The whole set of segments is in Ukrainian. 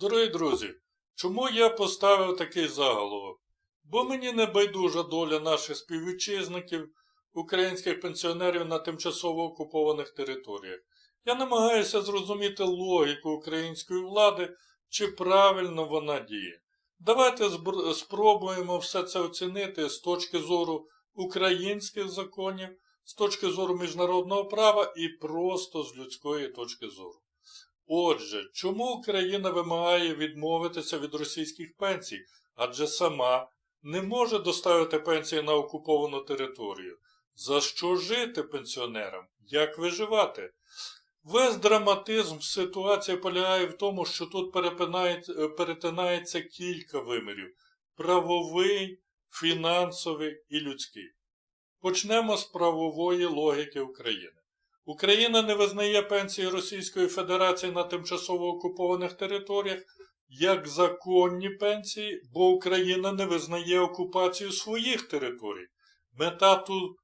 Дорогі друзі, чому я поставив такий заголовок? Бо мені не байдужа доля наших співвітчизників, українських пенсіонерів на тимчасово окупованих територіях. Я намагаюся зрозуміти логіку української влади, чи правильно вона діє. Давайте спробуємо все це оцінити з точки зору українських законів, з точки зору міжнародного права і просто з людської точки зору. Отже, чому Україна вимагає відмовитися від російських пенсій, адже сама не може доставити пенсії на окуповану територію? За що жити пенсіонерам? Як виживати? Весь драматизм ситуації полягає в тому, що тут е, перетинається кілька вимірів: правовий, фінансовий і людський. Почнемо з правової логіки України. Україна не визнає пенсії Російської Федерації на тимчасово окупованих територіях як законні пенсії, бо Україна не визнає окупацію своїх територій. Мета тут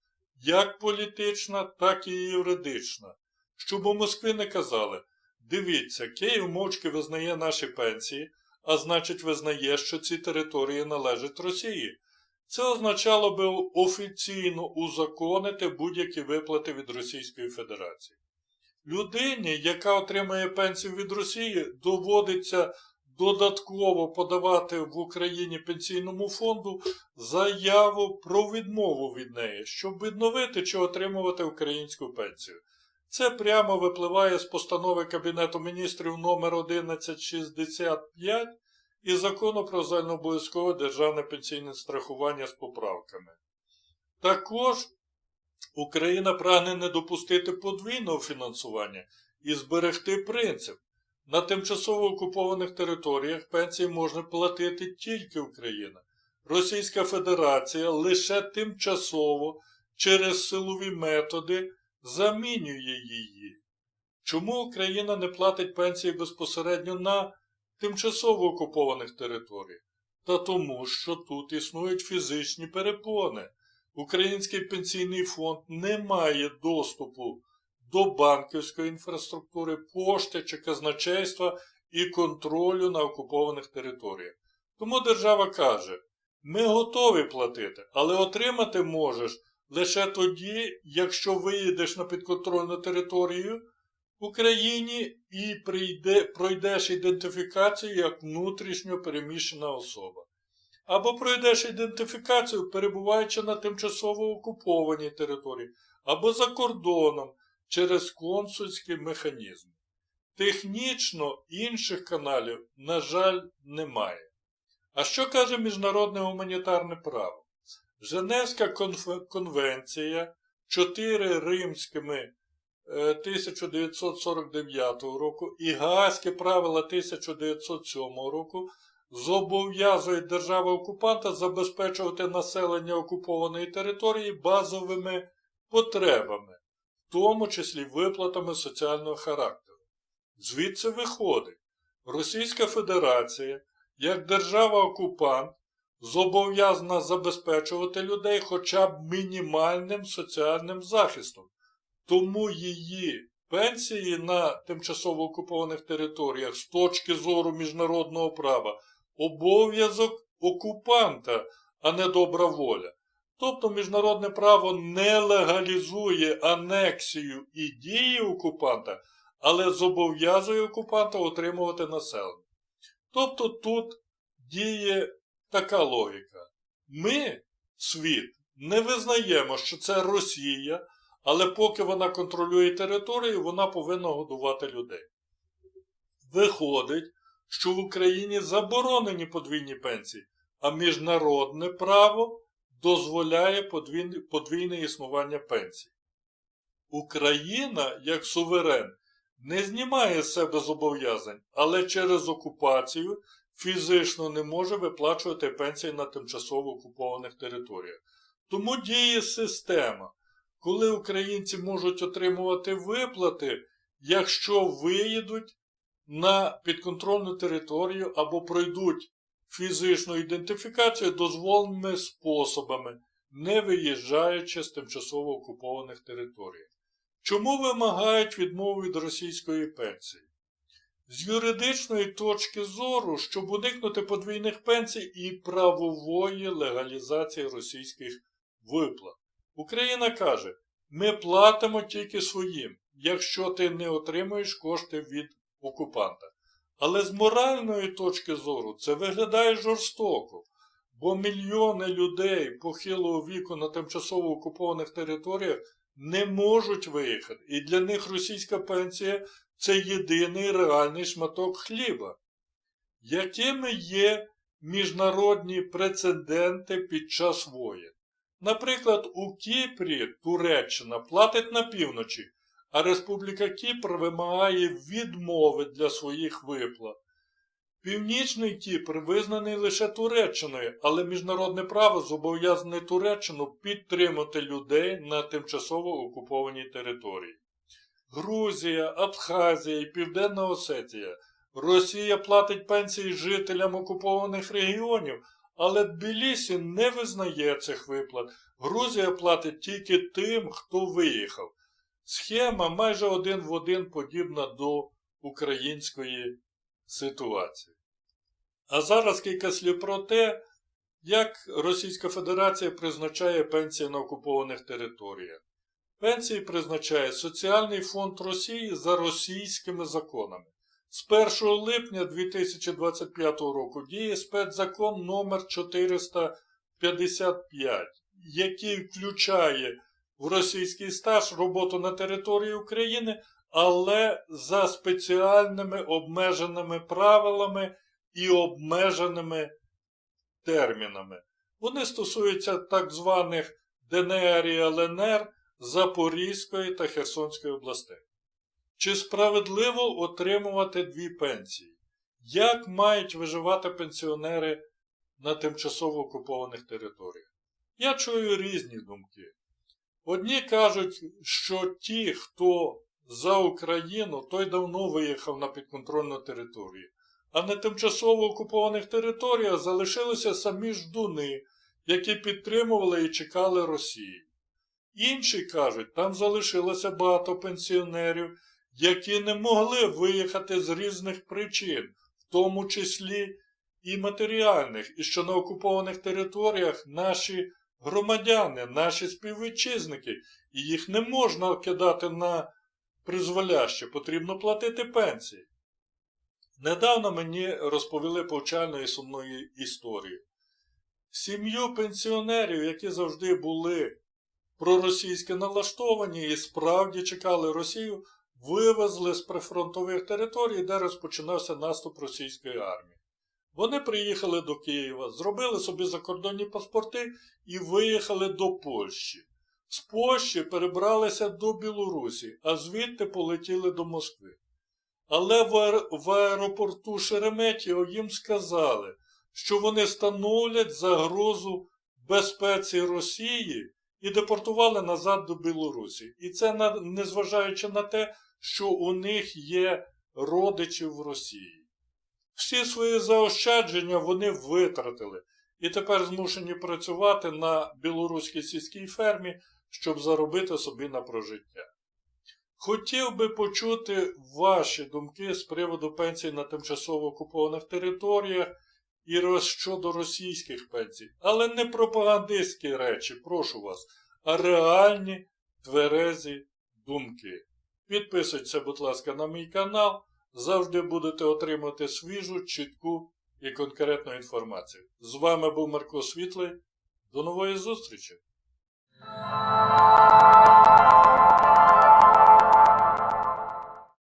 як політична, так і юридична. Щоб у Москві не казали, дивіться, Київ мовчки визнає наші пенсії, а значить визнає, що ці території належать Росії. Це означало би офіційно узаконити будь-які виплати від Російської Федерації. Людині, яка отримує пенсію від Росії, доводиться додатково подавати в Україні пенсійному фонду заяву про відмову від неї, щоб відновити чи отримувати українську пенсію. Це прямо випливає з постанови Кабінету міністрів номер 1165 і закону про загальнообов'язкове державне пенсійне страхування з поправками. Також Україна прагне не допустити подвійного фінансування і зберегти принцип. На тимчасово окупованих територіях пенсії можна платити тільки Україна. Російська Федерація лише тимчасово через силові методи замінює її. Чому Україна не платить пенсії безпосередньо на тимчасово окупованих територіях? Та тому, що тут існують фізичні перепони. Український пенсійний фонд не має доступу до банківської інфраструктури, пошти чи казначейства і контролю на окупованих територіях. Тому держава каже: ми готові платити, але отримати можеш лише тоді, якщо виїдеш на підконтрольну територію Україні і прийде, пройдеш ідентифікацію як внутрішньо переміщена особа. Або пройдеш ідентифікацію, перебуваючи на тимчасово окупованій території, або за кордоном через консульські механізми. Технічно інших каналів, на жаль, немає. А що каже міжнародне гуманітарне право? Женевська конвенція 4 римськими 1949 року і Гаазькі правила 1907 року зобов'язують держави окупанта забезпечувати населення окупованої території базовими потребами, в тому числі виплатами соціального характеру. Звідси виходить, Російська Федерація, як держава-окупант, зобов'язана забезпечувати людей хоча б мінімальним соціальним захистом. Тому її пенсії на тимчасово окупованих територіях з точки зору міжнародного права обов'язок окупанта, а не добра воля. Тобто міжнародне право не легалізує анексію і дії окупанта, але зобов'язує окупанта отримувати населення. Тобто тут діє така логіка. Ми, світ, не визнаємо, що це Росія, але поки вона контролює територію, вона повинна годувати людей. Виходить, що в Україні заборонені подвійні пенсії, а міжнародне право дозволяє подвійне, подвійне існування пенсій. Україна, як суверен, не знімає з себе зобов'язань, але через окупацію фізично не може виплачувати пенсії на тимчасово окупованих територіях. Тому діє система, коли українці можуть отримувати виплати, якщо виїдуть на підконтрольну територію або пройдуть фізичну ідентифікацію дозволеними способами, не виїжджаючи з тимчасово окупованих територій. Чому вимагають відмови від російської пенсії? з юридичної точки зору, щоб уникнути подвійних пенсій і правової легалізації російських виплат. Україна каже, ми платимо тільки своїм, якщо ти не отримуєш кошти від окупанта. Але з моральної точки зору це виглядає жорстоко, бо мільйони людей похилого віку на тимчасово окупованих територіях не можуть виїхати, і для них російська пенсія це єдиний реальний шматок хліба. Якими є міжнародні прецеденти під час воєн? Наприклад, у Кіпрі Туреччина платить на півночі, а Республіка Кіпр вимагає відмови для своїх виплат. Північний Кіпр визнаний лише Туреччиною, але міжнародне право зобов'язане Туреччину підтримати людей на тимчасово окупованій території. Грузія, Абхазія і Південна Осетія. Росія платить пенсії жителям окупованих регіонів, але Тбілісі не визнає цих виплат. Грузія платить тільки тим, хто виїхав. Схема майже один в один подібна до української ситуації. А зараз кілька слів про те, як Російська Федерація призначає пенсії на окупованих територіях. Пенсії призначає Соціальний фонд Росії за російськими законами. З 1 липня 2025 року діє спецзакон номер 455, який включає в російський стаж роботу на території України, але за спеціальними обмеженими правилами і обмеженими термінами. Вони стосуються так званих ДНР і ЛНР Запорізької та Херсонської областей. Чи справедливо отримувати дві пенсії? Як мають виживати пенсіонери на тимчасово окупованих територіях? Я чую різні думки. Одні кажуть, що ті, хто за Україну, той давно виїхав на підконтрольну територію, а на тимчасово окупованих територіях залишилися самі ждуни, які підтримували і чекали Росії. Інші кажуть, там залишилося багато пенсіонерів, які не могли виїхати з різних причин, в тому числі і матеріальних, і що на окупованих територіях наші громадяни, наші співвітчизники, і їх не можна кидати на призволяще, потрібно платити пенсії. Недавно мені розповіли повчальну і сумну історію. Сім'ю пенсіонерів, які завжди були проросійськи налаштовані і справді чекали Росію, вивезли з прифронтових територій, де розпочинався наступ російської армії. Вони приїхали до Києва, зробили собі закордонні паспорти і виїхали до Польщі. З Польщі перебралися до Білорусі, а звідти полетіли до Москви. Але в, аеропорту Шереметьєво їм сказали, що вони становлять загрозу безпеці Росії і депортували назад до Білорусі. І це незважаючи на те, що у них є родичі в Росії. Всі свої заощадження вони витратили і тепер змушені працювати на білоруській сільській фермі, щоб заробити собі на прожиття. Хотів би почути ваші думки з приводу пенсій на тимчасово окупованих територіях і щодо російських пенсій, але не пропагандистські речі, прошу вас, а реальні тверезі думки. Підписуйтесь, будь ласка, на мій канал. Завжди будете отримувати свіжу, чітку і конкретну інформацію. З вами був Марко Світлий. До нової зустрічі!